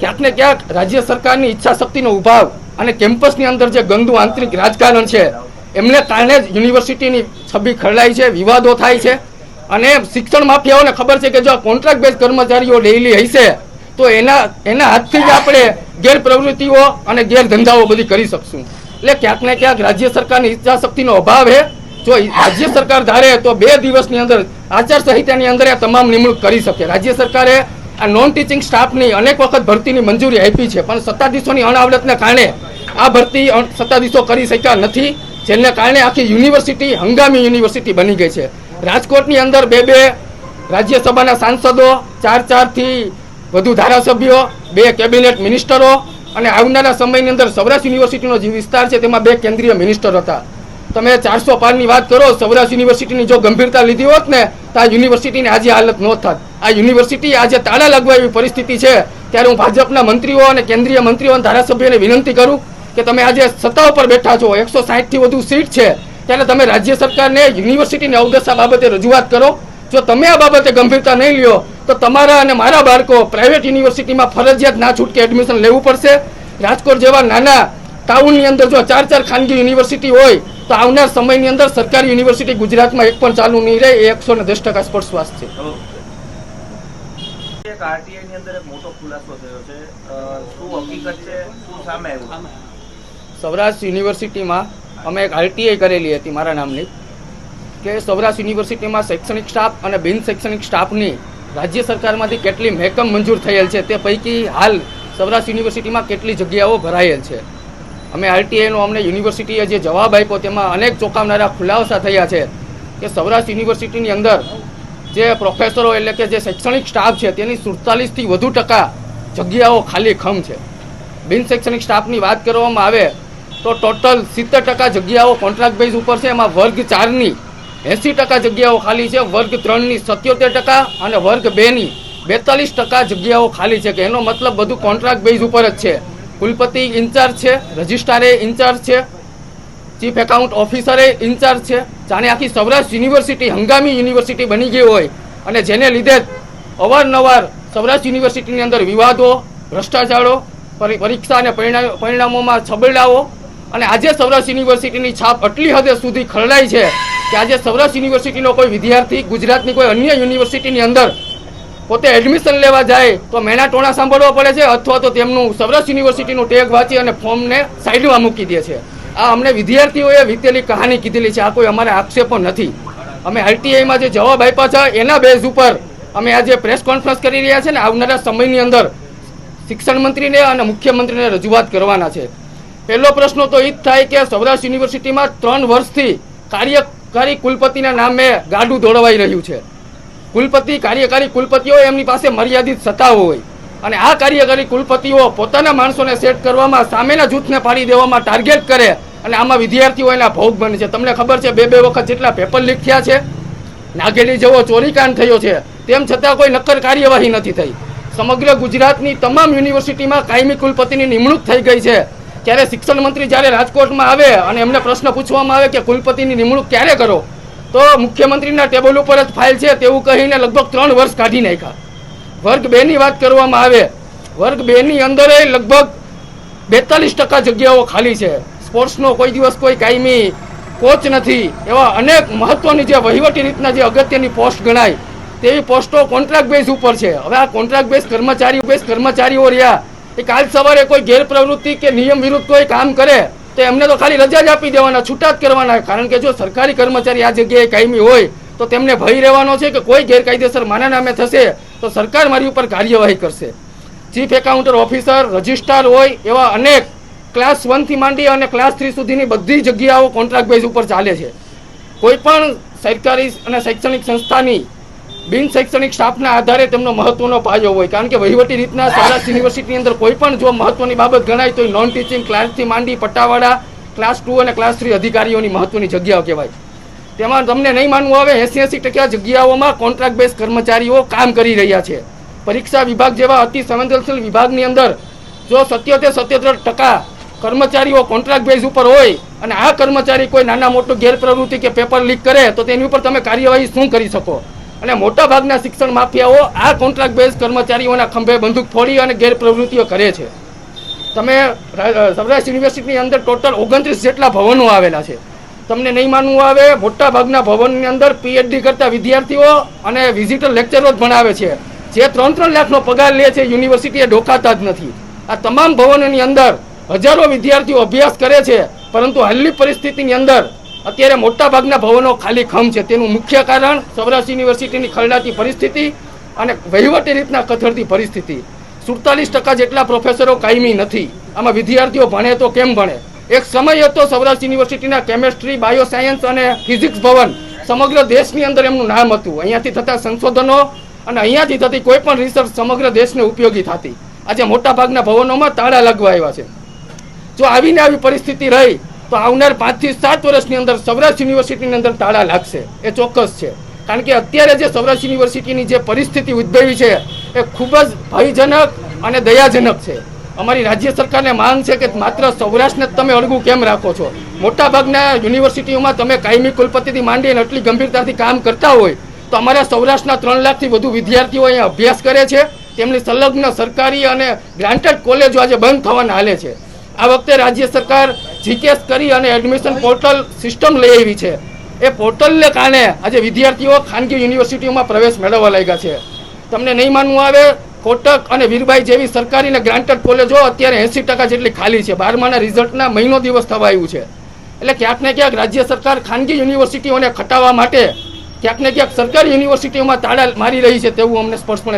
ક્યાંક ને ક્યાંક રાજ્ય સરકારની ઈચ્છા શક્તિનો ઉભાવ અને કેમ્પસની અંદર જે ગંદુ આંતરિક રાજકારણ છે, એમને કારણે જ યુનિવર્સિટીની છબી ખરડાય છે, વિવાદો થાય છે અને શિક્ષણ માફિયાઓને ખબર છે કે જો કોન્ટ્રાક્ટ બેઝ કર્મચારીઓ ડેઇલી હશે, તો એના એના હાથથી જ આપણે ગેરપ્રવૃત્તિઓ અને ગેરધંધાઓ બધી કરી શકશું. એટલે ક્યાંક ને ક્યાંક રાજ્ય સરકારની ઈચ્છા શક્તિનો અભાવ છે. જો રાજ્ય સરકાર ધારે તો બે દિવસની અંદર આચાર સંહિતાની અંદર તમામ નિમણૂક કરી શકે. રાજ્ય સરકારે આ નોન ટીચિંગ સ્ટાફની અનેક વખત ભરતીની મંજૂરી આપી છે, પણ સત્તાધીશોની અણઆવડતને કારણે આ ભરતી સત્તાધીશો કરી શક્યા નથી, જેને કારણે આખી યુનિવર્સિટી હંગામી યુનિવર્સિટી બની ગઈ છે. રાજકોટની અંદર બે બે રાજ્યસભાના સાંસદો, ચાર ચારથી વધુ ધારાસભ્યો, બે કેબિનેટ મિનિસ્ટરો અને આવનારા સમયની અંદર સૌરાષ્ટ્ર યુનિવર્સિટીનો જે વિસ્તાર છે, તેમાં બે કેન્દ્રીય મિનિસ્ટર હતા. તમે ચારસો પારની વાત કરો, સૌરાષ્ટ્ર યુનિવર્સિટીની જો ગંભીરતા લીધી હોત ને તો આ યુનિવર્સિટીની આજે હાલત ન થાત. આ યુનિવર્સિટી આજે તાળા લગવા એવી પરિસ્થિતિ છે. ત્યારે હું ભાજપના મંત્રીઓ અને કેન્દ્રીય મંત્રીઓ અને ધારાસભ્યોને વિનંતી કરું કે તમે આજે સત્તા ઉપર બેઠા છો. એકસો સાહીઠથી વધુ સીટ છે. ત્યારે તમે રાજ્ય સરકારને યુનિવર્સિટીની અવગસા બાબતે રજૂઆત કરો. જો તમે આ બાબતે ગંભીરતા નહીં લ્યો, તો તમારા અને મારા બાળકો પ્રાઇવેટ યુનિવર્સિટીમાં ફરજિયાત ના છૂટકે એડમિશન લેવું પડશે. રાજકોટ જેવા નાના ટાઉનની અંદર જો ચાર ચાર ખાનગી યુનિવર્સિટી હોય તો આવનાર સમયની અંદર સરકારી યુનિવર્સિટી ગુજરાતમાં એક પણ ચાલુ નહીં રહે એ એકસો ને દસ ટકા સ્પષ્ટવાસ છે. સૌરાષ્ટ્ર યુનિવર્સિટીમાં અમે એક આરટીઆઈ કરેલી હતી મારા નામની કે સૌરાષ્ટ્ર યુનિવર્સિટીમાં શૈક્ષણિક સ્ટાફ અને બિન શૈક્ષણિક સ્ટાફની રાજ્ય સરકારમાંથી કેટલી મહેકમ મંજૂર થયેલ છે તે પૈકી હાલ સૌરાષ્ટ્ર યુનિવર્સિટીમાં કેટલી જગ્યાઓ ભરાયેલ છે. અમે આરટીઆઈનો અમને યુનિવર્સિટીએ જે જવાબ આપ્યો તેમાં અનેક ચોંકાવનારા ખુલાસા થયા છે કે સૌરાષ્ટ્ર યુનિવર્સિટીની અંદર જે પ્રોફેસરો એટલે કે જે શૈક્ષણિક સ્ટાફ છે તેની સુડતાલીસથી વધુ ટકા જગ્યાઓ ખાલી ખમ છે. બિન શૈક્ષણિક સ્ટાફની વાત કરવામાં આવે તો ટોટલ સિત્તેર ટકા જગ્યાઓ કોન્ટ્રાક્ટ બેઝ ઉપર છે, એમાં વર્ગ ચારની એંસી ટકા જગ્યાઓ ખાલી છે, વર્ગ ત્રણની સત્યોતેર ટકા અને વર્ગ બેની બેતાલીસ ટકા જગ્યાઓ ખાલી છે, કે એનો મતલબ બધું કોન્ટ્રાક્ટ બેઝ ઉપર જ છે. કુલપતિ ઇન્ચાર્જ છે, રજિસ્ટ્રારે ઇન્ચાર્જ છે, ચીફ એકાઉન્ટ ઓફિસરે ઇન્ચાર્જ છે. જાણે આખી સૌરાષ્ટ્ર યુનિવર્સિટી હંગામી યુનિવર્સિટી બની ગઈ હોય અને જેને લીધે અવારનવાર સૌરાષ્ટ્ર યુનિવર્સિટીની અંદર વિવાદો, ભ્રષ્ટાચારો, પરી- પરીક્ષા અને પરિણા- પરિણામોમાં છબરડાઓ અને આજે સૌરાષ્ટ્ર યુનિવર્સિટીની છાપ આટલી હદે સુધી ખરડાઈ છે કે આજે સૌરાષ્ટ્ર યુનિવર્સિટીનો કોઈ વિદ્યાર્થી, ગુજરાતની કોઈ અન્ય યુનિવર્સિટીની અંદર પોતે એડમિશન લેવા જાય તો મેના ટોણા સાંભળવા પડે છે અથવા તો તેમનું સૌરાષ્ટ્ર યુનિવર્સિટીનું ટેગ વાંચી અને ફોર્મને સાઈડમાં મૂકી દે છે. આ અમને વિદ્યાર્થીઓએ વીતેલી કહાની કીધેલી છે. આ કોઈ અમારા આક્ષેપો નથી. અમે આરટીઆઈમાં જે જવાબ આપ્યા છે, એના બેઝ ઉપર અમે આજે પ્રેસ કોન્ફરન્સ કરી રહ્યા છે ને આવનારા સમયની અંદર શિક્ષણ મંત્રીને અને મુખ્યમંત્રીને રજૂઆત કરવાના છે. પહેલો પ્રશ્ન તો એ જ થાય કે સૌરાષ્ટ્ર યુનિવર્સિટીમાં ત્રણ વર્ષથી કાર્યકારી કુલપતિના નામે ગાડું દોડવાઈ રહ્યું છે. કુલપતિ કાર્યકારી કુલપતિઓ એમની પાસે મર્યાદિત સત્તાઓ હોય. અને આ કાર્યકારી કુલપતિઓ પોતાના માણસોને સેટ કરવામાં સામેના જૂથને પાડી દેવામાં ટાર્ગેટ કરે અને આમાં વિદ્યાર્થીઓ એના ભોગ બને છે. તમને ખબર છે, બે બે વખત જેટલા પેપર લીક થયા છે નાગેલી જેવો ચોરીકાંડ થયો છે, તેમ છતાં કોઈ નક્કર કાર્યવાહી નથી થઈ. સમગ્ર ગુજરાતની તમામ યુનિવર્સિટીમાં કાયમી કુલપતિની નિમણૂક થઈ ગઈ છે. ત્યારે શિક્ષણ મંત્રી જ્યારે રાજકોટમાં આવે અને એમને પ્રશ્ન પૂછવામાં આવે કે કુલપતિની નિમણૂક ક્યારે કરો તો મુખ્યમંત્રીના ટેબલ ઉપર જ ફાઇલ છે તેવું કહીને લગભગ ત્રણ વર્ષ કાઢી નાખ્યા. વર્ગ બે ની વાત કરવામાં આવે, વર્ગ બે ની અંદર લગભગ બેતાલીસ ટકા જગ્યાઓ ખાલી છે. સ્પોર્ટ્સનો કોઈ દિવસ કોઈ કાયમી કોચ નથી. એવા અનેક મહત્વની જે વહીવટી રીતના જે અગત્યની પોસ્ટ ગણાય, તેવી પોસ્ટો કોન્ટ્રાક્ટ બેઝ ઉપર છે. હવે આ કોન્ટ્રાક્ટ બેઝ કર્મચારી, બેઝ કર્મચારીઓ રહ્યા. એ કાલ સવારે કોઈ ગેરપ્રવૃત્તિ કે નિયમ વિરુદ્ધ કોઈ કામ કરે તો એમને તો ખાલી રજા જ આપી દેવાના છૂટા જ કરવાના. કારણ કે જો સરકારી કર્મચારી આ જગ્યાએ કાયમી હોય, તો તેમને ભય રહેવાનો છે કે કોઈ ગેરકાયદેસર માના નામે થશે, તો સરકાર મારી ઉપર કાર્યવાહી કરશે. ચીફ એકાઉન્ટર ઓફિસર રજિસ્ટ્રાર હોય, એવા અનેક ક્લાસ વનથી માંડી અને ક્લાસ થ્રી સુધીની બધી જગ્યાઓ કોન્ટ્રાક્ટ બેઝ ઉપર ચાલે છે. કોઈ પણ સરકારી અને શૈક્ષણિક સંસ્થાની બિન શૈક્ષણિક સ્ટાફના આધારે તેમનો મહત્વનો પાયો હોય. કારણ કે વહીવટી રીતના સૌરાષ્ટ્ર યુનિવર્સિટીની અંદર કોઈ પણ જો મહત્વની બાબત ગણાય તો નોન ટીચિંગ ક્લાસથી માંડી પટ્ટાવાળા ક્લાસ ટુ અને ક્લાસ થ્રી અધિકારીઓની મહત્વની જગ્યાઓ કહેવાય તેમાં તમને નહીં માનવું આવે એસી એસી ટકા જગ્યાઓમાં કોન્ટ્રાક્ટ બેઝ કર્મચારીઓ કામ કરી રહ્યા છે. પરીક્ષા વિભાગ જેવા અતિ સંવેદનશીલ વિભાગની અંદર જો સત્યોતેર સત્યોતેર ટકા કર્મચારીઓ કોન્ટ્રાક્ટ બેઝ ઉપર હોય અને આ કર્મચારી કોઈ નાના મોટું ગેરપ્રવૃત્તિ કે પેપર લીક કરે, તો તેની ઉપર તમે કાર્યવાહી શું કરી શકો? અને મોટાભાગના શિક્ષણ માફિયાઓ આ કોન્ટ્રાક્ટ બેઝ કર્મચારીઓના ખંભે બંદૂક ફોડી અને ગેરપ્રવૃત્તિઓ કરે છે. તમે સૌરાષ્ટ્ર યુનિવર્સિટીની અંદર ટોટલ ઓગણત્રીસ જેટલા ભવનો આવેલા છે. તમને નહીં માનવું આવે મોટા ભાગના ભવનની અંદર પીએચડી કરતા વિદ્યાર્થીઓ અને વિઝિટર લેક્ચરો જ ભણાવે છે. જે ત્રણ ત્રણ લાખનો પગાર લે છે, યુનિવર્સિટીએ ડોકાતા જ નથી. આ તમામ ભવનોની અંદર હજારો વિદ્યાર્થીઓ અભ્યાસ કરે છે, પરંતુ હાલની પરિસ્થિતિની અંદર અત્યારે મોટા ભાગના ભવનો ખાલી ખમ છે. તેનું મુખ્ય કારણ સૌરાષ્ટ્ર યુનિવર્સિટીની ખરડાતી પરિસ્થિતિ અને વહીવટી રીતના કથળતી પરિસ્થિતિ. સુડતાલીસ ટકા જેટલા પ્રોફેસરો કાયમી નથી. આમાં વિદ્યાર્થીઓ ભણે તો કેમ ભણે? એક સમય હતો સૌરાષ્ટ્ર યુનિવર્સિટીના કેમેસ્ટ્રી, બાયોસાયન્સ અને ફિઝિક્સ ભવન. સમગ્ર દેશની અંદર એમનું નામ હતું. અહીંયાથી થતા સંશોધનો અને અહીંયાથી થતી કોઈ પણ રિસર્ચ સમગ્ર દેશને ઉપયોગી થતી. આજે મોટાભાગના ભવનોમાં તાળા લગવા આવ્યા છે. જો આવીને આવી પરિસ્થિતિ રહી તો આવનાર પાંચથી સાત વર્ષની અંદર સૌરાષ્ટ્ર યુનિવર્સિટીની અંદર તાળા લાગશે. એ ચોક્કસ છે. કારણ કે અત્યારે જે સૌરાષ્ટ્ર યુનિવર્સિટીની જે પરિસ્થિતિ ઉદ્ભવી છે, એ ખૂબ જ ભયજનક અને દયાજનક છે. અમારી રાજ્ય સરકારને માંગ છે કે માત્ર સૌરાષ્ટ્રને જ તમે અળગું કેમ રાખો છો? મોટાભાગના યુનિવર્સિટીઓમાં તમે કાયમી કુલપતિથી માંડીને એટલી ગંભીરતાથી કામ કરતા હોય, તો અમારા સૌરાષ્ટ્રના ત્રણ લાખથી વધુ વિદ્યાર્થીઓ અહીંયા અભ્યાસ કરે છે. તેમની સંલગ્ન સરકારી અને ગ્રાન્ટેડ કોલેજો આજે બંધ થવાના હાલે છે. આ વખતે રાજ્ય સરકાર જીકેસ કરી અને એડમિશન પોર્ટલ સિસ્ટમ લઈ આવી છે. એ પોર્ટલને કારણે આજે વિદ્યાર્થીઓ ખાનગી યુનિવર્સિટીઓમાં પ્રવેશ મેળવવા લાગ્યા છે. તમને નહીં માનવું આવે, કોટક અને વીરબાઈ જેવી સરકારી અને ગ્રાન્ટેડ કોલેજો અત્યારે એંસી ટકા જેટલી ખાલી છે. બારમાના રિઝલ્ટના મહિનો દિવસ થવા આવ્યું છે. એટલે ક્યાંક ને ક્યાંક રાજ્ય સરકાર ખાનગી યુનિવર્સિટીઓને ખટાવવા માટે ક્યાંક ને ક્યાંક સરકારી યુનિવર્સિટીઓમાં તાળા મારી રહી છે તેવું અમને સ્પષ્ટપણે